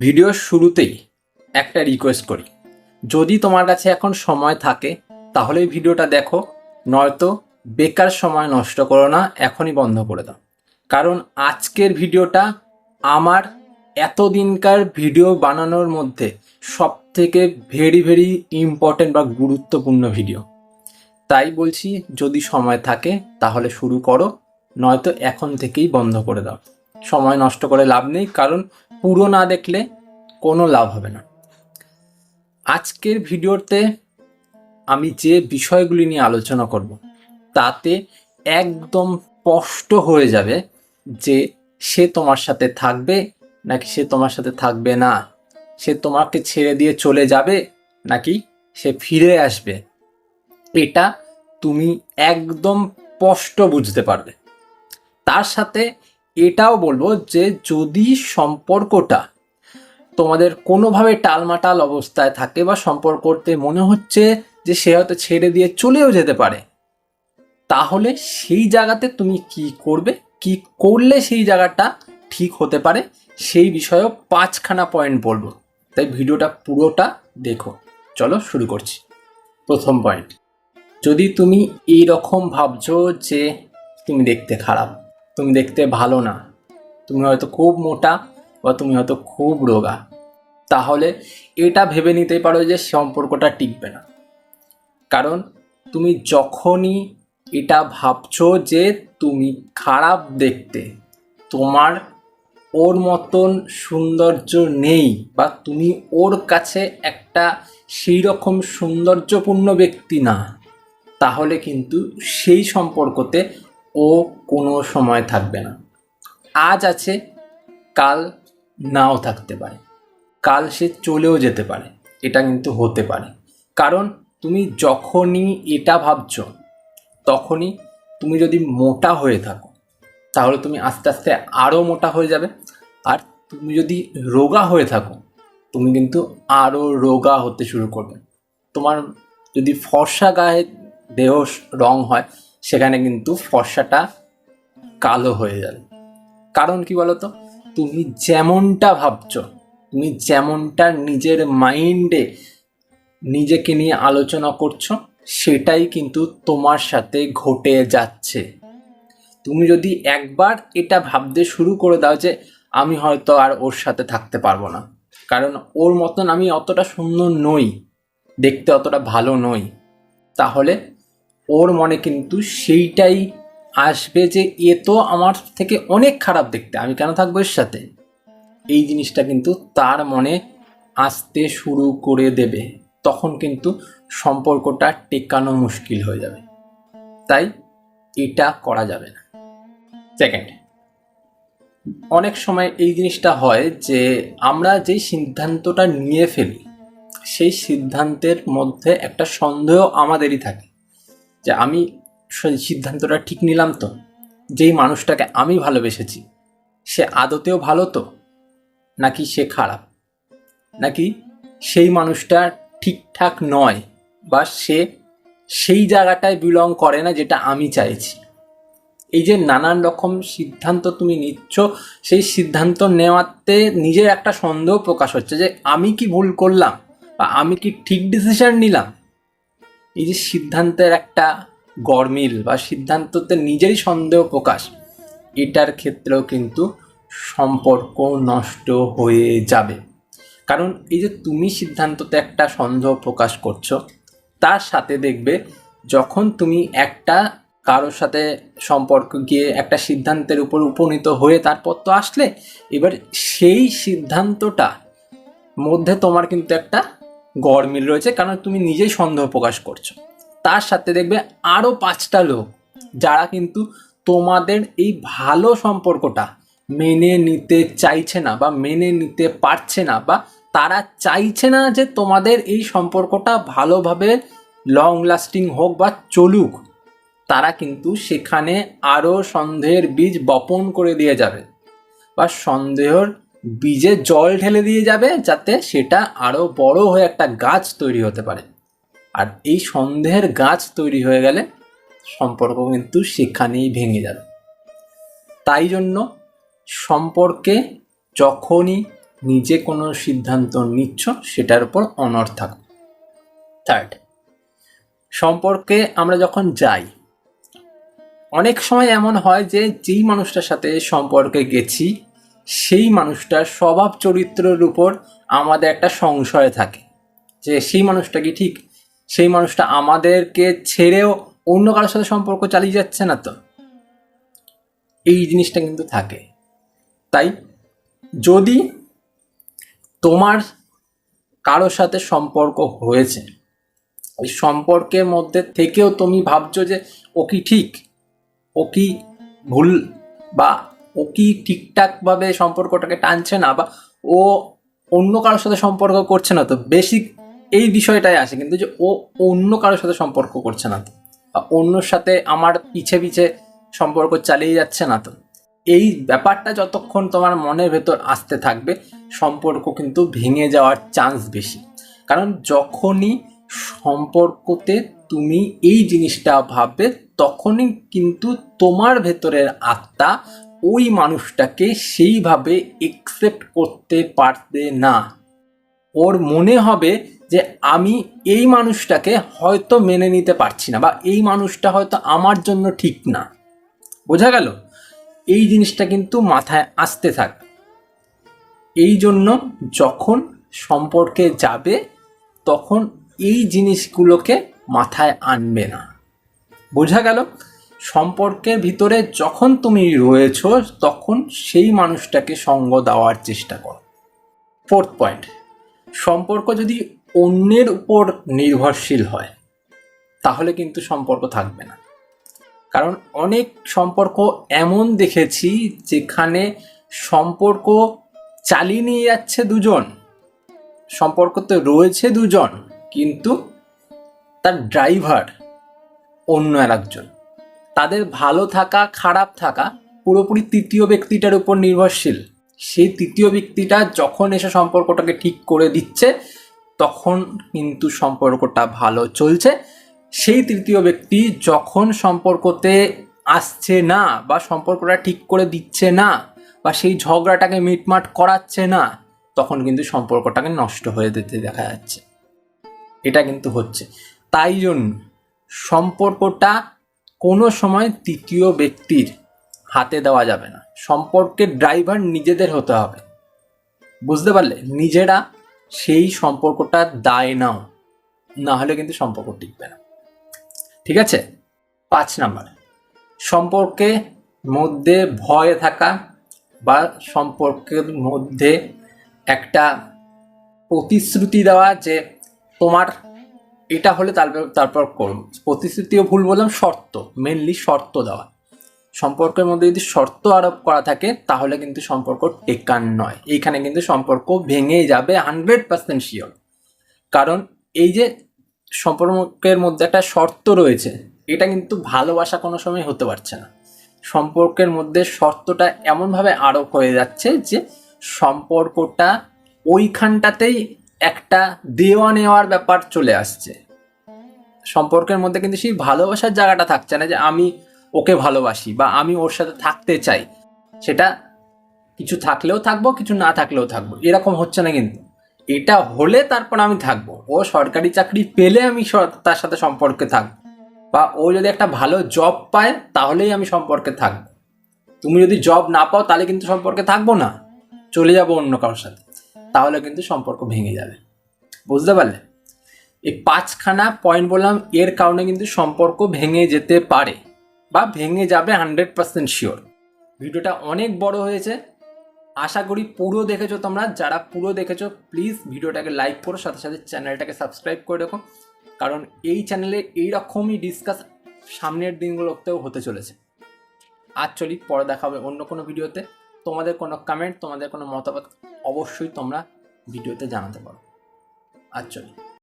ভিডিওর শুরুতেই একটা রিকোয়েস্ট করি। যদি তোমার কাছে এখন সময় থাকে, তাহলে ভিডিওটা দেখো, নয়তো বেকার সময় নষ্ট করো না, এখনই বন্ধ করে দাও। কারণ আজকের ভিডিওটা আমার এতদিনকার ভিডিও বানানোর মধ্যে সব থেকে ভেরি ভেরি ইম্পর্টেন্ট বা গুরুত্বপূর্ণ ভিডিও। তাই বলছি, যদি সময় থাকে, তাহলে শুরু করো, নয়তো এখন থেকেই বন্ধ করে দাও। সময় নষ্ট করে লাভ নেই, কারণ পুরো না দেখলে কোনো লাভ হবে না। আজকের ভিডিওতে আমি যে বিষয়গুলি নিয়ে আলোচনা করব, তাতে একদম স্পষ্ট হয়ে যাবে যে সে তোমার সাথে থাকবে নাকি সে তোমার সাথে থাকবে না। সে তোমাকে ছেড়ে দিয়ে চলে যাবে নাকি সে ফিরে আসবে? এটা তুমি একদম স্পষ্ট বুঝতে পারবে। তার সাথে এটাও বলব যে যদি সম্পর্কটা তোমাদের কোনোভাবে টালমাটাল অবস্থায় থাকে বা সম্পর্ক করতে মনে হচ্ছে যে সে হয়তো ছেড়ে দিয়ে চলেও যেতে পারে, তাহলে সেই জায়গাতে তুমি কি করবে, কি করলে সেই জায়গাটা ঠিক হতে পারে, সেই বিষয়েও পাঁচখানা পয়েন্ট বলব। তাই ভিডিওটা পুরোটা দেখো। চলো শুরু করছি। প্রথম পয়েন্ট যদি তুমি এই রকম ভাবছ যে তুমি দেখতে খারাপ তুমি দেখতে ভালো না। তুমি হয়তো খুব মোটা বা তুমি হয়তো খুব রোগা। তাহলে এটা ভেবে নিতে পারো যে সম্পর্কটা টিকবে না। কারণ তুমি যখনই এটা ভাবছ যে তুমি খারাপ দেখতে, তোমার ওর মতন সৌন্দর্য নেই বা তুমি ওর কাছে একটা সেই রকম সৌন্দর্যপূর্ণ ব্যক্তি না, তাহলে কিন্তু সেই সম্পর্কতে ও কোনো সময় থাকবে না। আজ আছে, কাল নাও থাকতে পারে। কাল সে চলেও যেতে পারে, এটা কিন্তু হতে পারে। কারণ তুমি যখনই এটা ভাবছ, তখনই তুমি যদি মোটা হয়ে থাকো, তাহলে তুমি আস্তে আস্তে আরও মোটা হয়ে যাবে। আর তুমি যদি রোগা হয়ে থাকো, তুমি কিন্তু আরও রোগা হতে শুরু করবে। তোমার যদি ফর্সা গায়ে দেহ রং হয় সেখানে কিন্তু ফর্সাটা কালো হয়ে যাবে। কারণ কি বলতো? তুমি যেমনটা ভাবছ, তুমি যেমনটা নিজের মাইন্ডে নিজেকে নিয়ে আলোচনা করছ, সেটাই কিন্তু তোমার সাথে ঘটে যাচ্ছে। তুমি যদি একবার এটা ভাবতে শুরু করে দাও যে, আমি হয়তো আর ওর সাথে থাকতে পারব না। কারণ ওর মতন আমি অতটা সুন্দর নই, দেখতে অতটা ভালো নই। তাহলে ওর মনে কিন্তু সেইটাই আসবে যে এ তো আমার থেকে অনেক খারাপ দেখতে, আমি কেন থাকব এর সাথে? এই জিনিসটা কিন্তু তার মনে আসতে শুরু করে দেবে। তখন কিন্তু সম্পর্কটা টেকানো মুশকিল হয়ে যাবে। তাই এটা করা যাবে না। সেকেন্ড অনেক সময় এই জিনিসটা হয় যে আমরা যেই সিদ্ধান্তটা নিয়ে ফেলি, সেই সিদ্ধান্তের মধ্যে একটা সন্দেহ আমাদেরই থাকে। যে আমি সিদ্ধান্তটা ঠিক নিলাম তো। যেই মানুষটাকে আমি ভালোবেসেছি, সে আদতেও ভালো তো, নাকি সে খারাপ? নাকি সেই মানুষটা ঠিকঠাক নয় বা সে সেই জায়গাটায় বিলং করে না যেটা আমি চাইছি? এই যে নানান রকম সিদ্ধান্ত তুমি নিচ্ছ, সেই সিদ্ধান্ত নেওয়াতে নিজের একটা সন্দেহ প্রকাশ হচ্ছে যে আমি কি ভুল করলাম বা আমি কি ঠিক ডিসিশন নিলাম? এই যে সিদ্ধান্তের একটা গরমিল বা সিদ্ধান্ততে নিজেরই সন্দেহ প্রকাশ, এটার ক্ষেত্রেও কিন্তু সম্পর্ক নষ্ট হয়ে যাবে। কারণ এই যে তুমি সিদ্ধান্ততে একটা সন্দেহ প্রকাশ করছ, তার সাথে দেখবে যখন তুমি একটা কারোর সাথে সম্পর্ক গিয়ে একটা সিদ্ধান্তের উপর উপনীত হয়ে তারপর তো আসলে, এবার সেই সিদ্ধান্তটা মধ্যে তোমার কিন্তু একটা গড়মিল রয়েছে কারণ তুমি নিজেই সন্দেহ প্রকাশ করছ। তার সাথে দেখবে আরও পাঁচটা লোক যারা কিন্তু তোমাদের এই ভালো সম্পর্কটা মেনে নিতে চাইছে না বা মেনে নিতে পারছে না বা তারা চাইছে না যে তোমাদের এই সম্পর্কটা ভালোভাবে লং লাস্টিং হোক বা চলুক, তারা কিন্তু সেখানে আরও সন্দেহের বীজ বপন করে দিয়ে যাবে। বা সন্দেহর বীজে জল ঢেলে দিয়ে যাবে যাতে সেটা আরও বড় হয়ে একটা গাছ তৈরি হতে পারে। আর এই সন্দেহের গাছ তৈরি হয়ে গেলে সম্পর্ক কিন্তু সেখানেই ভেঙে যাবে। তাই জন্য সম্পর্কে যখনই নিজে কোনো সিদ্ধান্ত নিচ্ছ, সেটার উপর অনর থাকো। থার্ড সম্পর্কে আমরা যখন যাই, অনেক সময় এমন হয় যে যেই মানুষটার সাথে সম্পর্কে গেছি সেই মানুষটার স্বভাব চরিত্রের উপর আমাদের একটা সংশয় থাকে। যে সেই মানুষটা কি ঠিক? সেই মানুষটা আমাদেরকে ছেড়েও অন্য কারোর সাথে সম্পর্ক চালিয়ে যাচ্ছে না তো? এই জিনিসটা কিন্তু থাকে। তাই যদি তোমার কারোর সাথে সম্পর্ক হয়েছে ওই সম্পর্কের মধ্যে থেকেও তুমি ভাবছ যে ও কি ঠিক? ও কি ভুল বা ও কি ঠিকঠাকভাবে সম্পর্কটাকে টানছে না বা ও অন্য কারোর সাথে সম্পর্ক করছে না তো? বেসিক এই বিষয়টাই আসে কিন্তু যে ও অন্য কারোর সাথে সম্পর্ক করছে না তো? বা অন্যর সাথে আমার পিছে পিছে সম্পর্ক চালিয়ে যাচ্ছে না তো? এই ব্যাপারটা যতক্ষণ তোমার মনের ভেতর আসতে থাকবে, সম্পর্ক কিন্তু ভেঙে যাওয়ার চান্স বেশি। কারণ যখনই সম্পর্কতে তুমি এই জিনিসটা ভাববে, তখনই কিন্তু তোমার ভেতরের আত্মা ওই মানুষটাকে সেইভাবে একসেপ্ট করতে পারবে না। ওর মনে হবে যে আমি এই মানুষটাকে হয়তো মেনে নিতে পারছি না বা এই মানুষটা হয়তো আমার জন্য ঠিক না। বোঝা গেল? এই জিনিসটা কিন্তু মাথায় আসতে থাক। এই জন্য যখন সম্পর্কে যাবে, তখন এই জিনিসগুলোকে মাথায় আনবে না। বোঝা গেল? সম্পর্কের ভিতরে যখন তুমি রয়েছ, তখন সেই মানুষটাকে সঙ্গ দেওয়ার চেষ্টা করো। ফোর্থ পয়েন্ট সম্পর্ক যদি অন্যের উপর নির্ভরশীল হয়, তাহলে কিন্তু সম্পর্ক থাকবে না। কারণ অনেক সম্পর্ক এমন দেখেছি যেখানে সম্পর্ক চালিয়ে নিয়ে যাচ্ছে দুজন, সম্পর্ক তো রয়েছে দুজন, কিন্তু তার ড্রাইভার অন্য আর একজন তাদের ভালো থাকা, খারাপ থাকা পুরোপুরি তৃতীয় ব্যক্তিটার উপর নির্ভরশীল। সেই তৃতীয় ব্যক্তিটা যখন এসে সম্পর্কটাকে ঠিক করে দিচ্ছে, তখন কিন্তু সম্পর্কটা ভালো চলছে। সেই তৃতীয় ব্যক্তি যখন সম্পর্কতে আসছে না বা সম্পর্কটা ঠিক করে দিচ্ছে না বা সেই ঝগড়াটাকে মিটমাট করাচ্ছে না, তখন কিন্তু সম্পর্কটাকে নষ্ট হয়ে যেতে দেখা যাচ্ছে। এটা কিন্তু হচ্ছে। তাই জন্য সম্পর্কটা কোনো সময় তৃতীয় ব্যক্তির হাতে দেওয়া যাবে না। সম্পর্কের ড্রাইভার নিজেদের হতে হবে। বুঝতে পারলে? নিজেরা সেই সম্পর্কটা দায় নাও। না হলে কিন্তু সম্পর্ক টিকবে না। ঠিক আছে? পাঁচ নাম্বার। সম্পর্কে মধ্যে ভয় থাকা বা সম্পর্কের মধ্যে একটা প্রতিশ্রুতি দেওয়া যে তোমার এটা হলে তারপর তারপর করুন। প্রতিশ্রুতিও ভুল বললাম, শর্ত মেনলি শর্ত দেওয়া। সম্পর্কের মধ্যে যদি শর্ত আরোপ করা থাকে, তাহলে কিন্তু সম্পর্ক টেকান নয়। এইখানে কিন্তু সম্পর্ক ভেঙে যাবে হান্ড্রেড পার্সেন্ট শিওর কারণ এই যে সম্পর্কের মধ্যে একটা শর্ত রয়েছে, এটা কিন্তু ভালোবাসা কোনো সময় হতে পারছে না। সম্পর্কের মধ্যে শর্তটা এমনভাবে আরোপ হয়ে যাচ্ছে যে সম্পর্কটা ওইখানটাতেই একটা দেওয়া নেওয়ার ব্যাপার চলে আসছে। সম্পর্কের মধ্যে কিন্তু সেই ভালোবাসার জায়গাটা থাকছে না যে আমি ওকে ভালোবাসি বা আমি ওর সাথে থাকতে চাই। সেটা কিছু থাকলেও থাকব, কিছু না থাকলেও থাকব। এরকম হচ্ছে না কিন্তু। এটা হলে তারপর আমি থাকব। ও সরকারি চাকরি পেলে আমি তার সাথে সম্পর্কে থাকব বা ও যদি একটা ভালো জব পায় তাহলেই আমি সম্পর্কে থাকব তুমি যদি জব না পাও তাহলে কিন্তু সম্পর্কে থাকব না। চলে যাব অন্য কারোর সাথে। তাহলে কিন্তু সম্পর্ক ভেঙে যাবে। বুঝতে পারলে? এই পাঁচখানা পয়েন্ট বললাম, এর কারণে কিন্তু সম্পর্ক ভেঙে যেতে পারে বা ভেঙে যাবে হান্ড্রেড পার্সেন্ট শিওর ভিডিওটা অনেক বড় হয়েছে। আশা করি পুরো দেখেছ তোমরা। যারা পুরো দেখেছ প্লিজ ভিডিওটাকে লাইক করো, সাথে সাথে চ্যানেলটাকে সাবস্ক্রাইব করে দেখো কারণ এই চ্যানেলে এইরকমই ডিসকাস সামনের দিনগুলোতেও হতে চলেছে। আজ চলি, পরে দেখা হবে অন্য কোনো ভিডিওতে। তোমাদের কোনো কমেন্ট তোমাদের কোনো মতামত অবশ্যই তোমরা ভিডিওতে জানাতে পারো। আজ চলি।